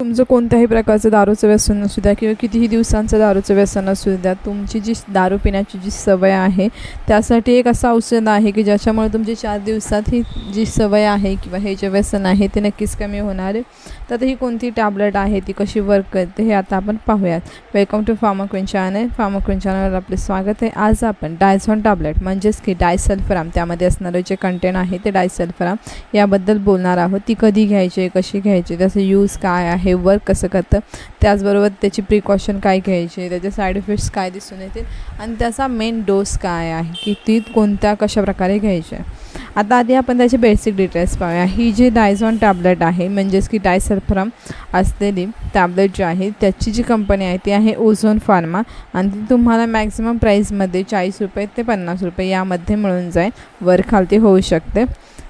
तुमचं कोणत्याही प्रकारचं दारूचं व्यसन असू द्या किंवा कितीही दिवसांचं दारूचं व्यसन असू द्या तुमची जी दारू पिण्याची जी सवय आहे त्यासाठी एक असं औषध आहे की ज्याच्यामुळे तुमची चार दिवसात ही जी सवय आहे किंवा हे जे व्यसन आहे ते नक्कीच कमी होणार आहे. तर आता ही कोणती टॅबलेट आहे ती कशी वर्क करते हे आता आपण पाहूयात. Welcome to Pharmaquin channel Pharmaquin चॅनलवर आपले स्वागत आहे. आज आपण डायझॉन टॅबलेट म्हणजेच की डायसल्फराम त्यामध्ये असणारं जे कंटेंट आहे ते डायसल्फराम याबद्दल बोलणार आहोत. ती कधी घ्यायची कशी घ्यायची त्याचं यूज काय आहे हे वर्क कसं करतं? त्याचबरोबर त्याची प्रिकॉशन काय घ्यायची? त्याचे साईड इफेक्ट्स काय दिसून येतील? आणि त्याचा मेन डोस काय आहे? की ती कोणत्या कशा प्रकारे घ्यायची आहे? आता आधी आपण त्याचे बेसिक डिटेल्स पाहूया. ही जी डायझॉन टॅबलेट आहे म्हणजेच की डायसल्फराम असलेली टॅबलेट जी आहे त्याची जी कंपनी आहे ती आहे ओझोन फार्मा आणि ती तुम्हाला मॅक्झिमम प्राईसमध्ये चाळीस रुपये ते पन्नास रुपये यामध्ये मिळून जाईल. वर खालती होऊ शकते.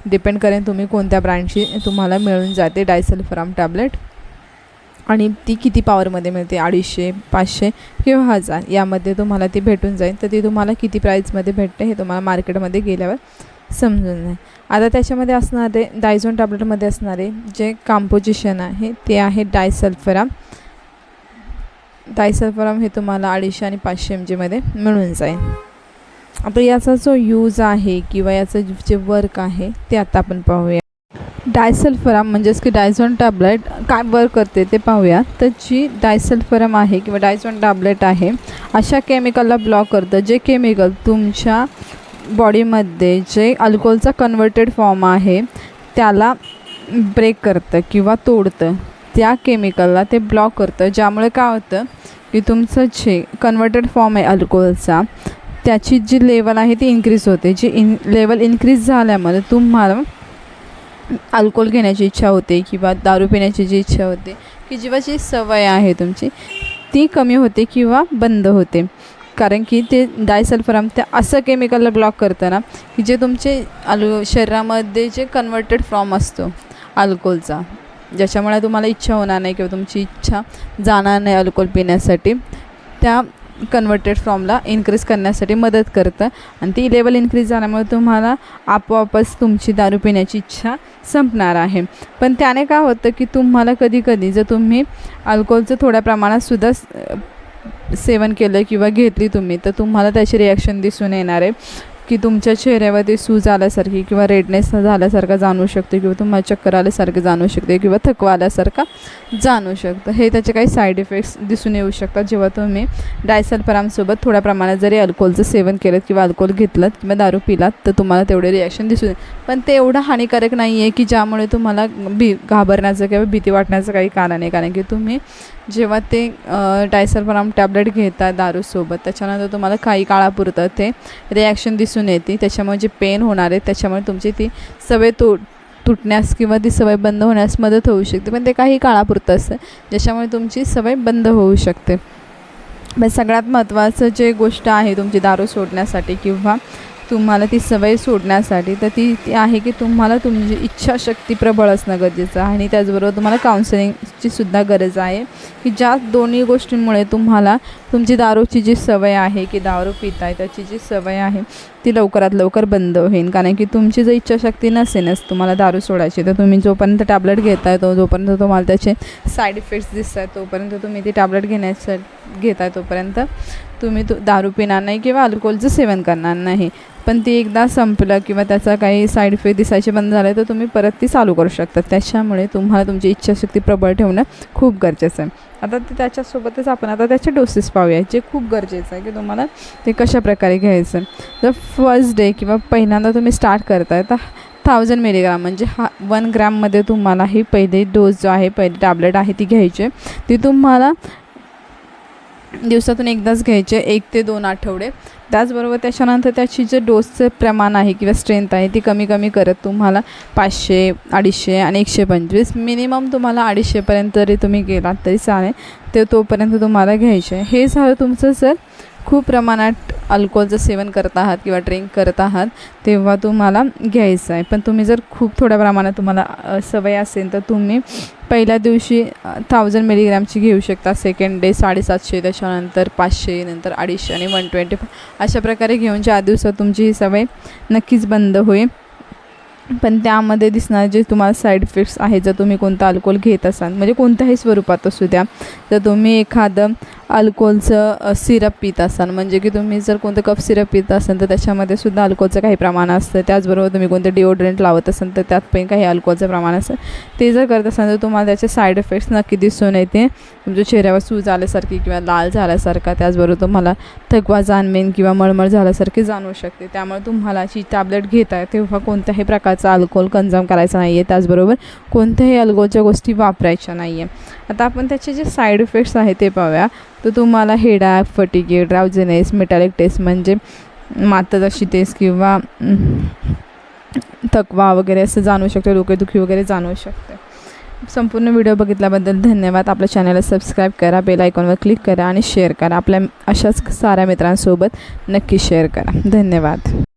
डिपेंड करेन तुम्ही कोणत्या ब्रँडची तुम्हाला मिळून जाते डायसल्फराम टॅबलेट आणि ती किती पॉवरमध्ये मिळते? अडीचशे पाचशे किंवा हजार? यामध्ये तुम्हाला ती भेटून जाईल. तर ती तुम्हाला किती प्राईजमध्ये भेटते हे तुम्हाला मार्केटमध्ये गेल्यावर समजून जाईल. आता त्याच्यामध्ये असणारे डायझोन टॅबलेटमध्ये असणारे जे कॉम्पोजिशन आहे ते आहे डायसल्फराम डायसल्फराम हे तुम्हाला अडीचशे आणि पाचशे एम जीमध्ये मिळून जाईल. आता याचा जो यूज आहे किंवा याचं जे वर्क आहे ते आता आपण पाहूया. डायसल्फराम म्हणजेच की डायझॉन टॅबलेट काय वर्क करते ते पाहूया. तर जी डायसल्फराम आहे किंवा डायझॉन टॅबलेट आहे अशा केमिकलला ब्लॉक करतं. जे केमिकल तुमच्या बॉडीमध्ये जे अल्कोहोलचा कन्वर्टेड फॉर्म आहे त्याला ब्रेक करतं किंवा तोडतं. त्या केमिकलला ते ब्लॉक करतं. ज्यामुळे काय होतं की तुमचं जे कन्वर्टेड फॉर्म आहे अल्कोहोलचा त्याची जी लेवल आहे ती इन्क्रीज होते. जी इन लेवल इन्क्रीज झाल्यामुळे तुम्हाला अल्कोहोल घेण्याची इच्छा होते किंवा दारू पिण्याची जी इच्छा होते की जीवाची सवय आहे तुमची ती कमी होते किंवा बंद होते. कारण की ते डायसल्फराम त्या असं केमिकलला ब्लॉक करतं ना की जे तुमचे अल शरीरामध्ये जे कन्वर्टेड फॉर्म असतो अल्कोहोलचा ज्याच्यामुळे तुम्हाला इच्छा होणार नाही किंवा तुमची इच्छा जाणार नाही अल्कोहोल पिण्यासाठी त्या कन्वर्टेड फॉर्मला इन्क्रीज करण्यासाठी मदत करतं. आणि ती लेवल इन्क्रीज झाल्यामुळे तुम्हाला आपोआपच तुमची दारू पिण्याची इच्छा संपणार आहे. पण त्याने काय होतं की तुम्हाला कधी कधी जर तुम्ही अल्कोहोलचं थोड्या प्रमाणातसुद्धा सेवन केलं किंवा घेतली तुम्ही तर तुम्हाला त्याची रिॲक्शन दिसून येणार आहे. की तुमच्या चेहऱ्यावरती सूज आल्यासारखी किंवा रेडनेस झाल्यासारखा जाणवू शकते किंवा तुम्हाला चक्कर आल्यासारखं जाणवू शकते किंवा थकवा आल्यासारखा जाणवू शकतं. हे त्याचे काही साईड इफेक्ट्स दिसून येऊ शकतात. जेव्हा तुम्ही डायसलपरामसोबत थोड्या प्रमाणात जरी अल्कोहोलचं सेवन केलं किंवा अल्कोहोल घेतलं किंवा दारू पिलात तर तुम्हाला तेवढे रिॲक्शन दिसून येईल. पण ते एवढं हानिकारक नाही आहे की ज्यामुळे तुम्हाला भी घाबरण्याचं किंवा भीती वाटण्याचं काही कारण आहे कारण की तुम्ही जेव्हा ते डायसल्फराम टॅबलेट घेतात दारूसोबत त्याच्यानंतर तुम्हाला काही काळापुरतं ते रिॲक्शन दिसून येते. त्याच्यामुळे जे पेन होणार आहे त्याच्यामुळे तुमची ती सवय तो तुटण्यास किंवा ती सवय बंद होण्यास मदत होऊ शकते. पण ते काही काळापुरतं असतं ज्याच्यामुळे तुमची सवय बंद होऊ शकते. पण सगळ्यात महत्त्वाचं जे गोष्ट आहे तुमची दारू सोडण्यासाठी किंवा तुम्हाला ती सवय सोडण्यासाठी तर ती ती आहे की तुम्हाला तुमची इच्छाशक्ती प्रबळ असणं गरजेचं आहे. आणि त्याचबरोबर तुम्हाला काउन्सिलिंगची सुद्धा गरज आहे की ज्या दोन्ही गोष्टींमुळे तुम्हाला तुमची दारूची जी सवय आहे की दारू पिताय त्याची जी सवय आहे ती लवकरात लवकर बंद होईल कारण की तुमची जर इच्छाशक्ती नसेलच तुम्हाला दारू सोडायची तर तुम्ही जोपर्यंत टॅबलेट घेताय तो जोपर्यंत तुम्हाला त्याचे साईड इफेक्ट्स दिसत आहेत तोपर्यंत तुम्ही ती टॅबलेट घेण्याचं घेताय तोपर्यंत तुम्ही तो दारू पिणार नाही किंवा अल्कोहोलचं सेवन करणार नाही. पण ती एकदा संपलं किंवा त्याचा काही साईड इफेक्ट दिसायचे बंद झाले तर तुम्ही परत ती चालू करू शकता. त्याच्यामुळे तुम्हाला तुमची इच्छाशक्ती प्रबळ ठेवणं खूप गरजेचं आहे. आता ते त्याच्यासोबतच आपण आता त्याचे डोसेस पाहूया जे खूप गरजेचं आहे की तुम्हाला ते कशा प्रकारे घ्यायचं. तर फर्स्ट डे किंवा पहिल्यांदा तुम्ही स्टार्ट करताय तर थाउजंड मिलीग्राम म्हणजे हा वन ग्रॅममध्ये तुम्हाला ही पहिली डोस जो आहे पहिली टॅबलेट आहे ती घ्यायची ती तुम्हाला दिवसातून एकदाच घ्यायचे एक ते दोन आठवडे. त्याचबरोबर त्याच्यानंतर त्याची जे डोसचं प्रमाण आहे किंवा स्ट्रेंथ आहे ती कमी कमी करत तुम्हाला पाचशे अडीचशे आणि एकशे पंचवीस. मिनिमम तुम्हाला अडीचशेपर्यंत जरी तुम्ही गेलात तरी चालेल ते तोपर्यंत तुम्हाला घ्यायचे. आहे हे झालं तुमचं सर खूप प्रमाणात अल्कोहोलचं सेवन करत आहात किंवा ड्रिंक करत आहात तेव्हा तुम्हाला घ्यायचं आहे. पण तुम्ही जर खूप थोड्या प्रमाणात तुम्हाला सवय असेल तर तुम्ही पहिल्या दिवशी थाउजंड मिलीग्रॅमची घेऊ शकता. सेकंड डे साडेसातशे त्याच्यानंतर पाचशे नंतर अडीचशे आणि वन ट्वेंटी अशा प्रकारे घेऊन चार दिवसात तुमची ही सवय नक्कीच बंद होईल. पण त्यामध्ये दिसणारे जे तुम्हाला साईड इफेक्ट्स आहेत जर तुम्ही कोणतं अल्कोहोल घेत असाल म्हणजे कोणत्याही स्वरूपात असू द्या. जर तुम्ही एखादं अल्कोहोलचं सिरप पित असाल. म्हणजे की तुम्ही जर कोणतं कफ सिरप पित असाल तर त्याच्यामध्ये सुद्धा अल्कोहोलचं काही प्रमाण असतं. त्याचबरोबर तुम्ही कोणतं डिओड्रंट लावत असाल तर त्यात पण काही अल्कोहोलचं प्रमाण असतं. ते जर करत असाल तर तुम्हाला त्याचे साईड इफेक्ट्स नक्की दिसून येते. तुमच्या चेहऱ्यावर सूज आल्यासारखी किंवा लाल झाल्यासारखा त्याचबरोबर तुम्हाला थकवा जाणवेन किंवा मळमळ झाल्यासारखी जाणवू शकते. त्यामुळे तुम्हाला जी टॅबलेट घेताय तेव्हा कोणत्याही प्रकारचा अल्कोहोल कन्झ्युम करायचा नाही आहे त्याचबरोबर कोणत्याही अल्कोहोलच्या गोष्टी वापरायच्या नाही आहे आता आपण त्याचे जे साईड इफेक्ट्स आहेत ते पाहूया. तर तुम्हाला headache fatigue drowsiness metallic taste म्हणजे मातदाशी टेस्ट किंवा थकवा वगैरे असं जाणवू शकते डोकेदुखी वगैरे जाणवू शकते. संपूर्ण व्हिडिओ बघितल्याबद्दल धन्यवाद. आपल्या चॅनलला सबस्क्राईब करा बेल आयकॉनवर क्लिक करा आणि शेअर करा. आपल्या अशाच साऱ्या मित्रांसोबत नक्की शेअर करा. धन्यवाद.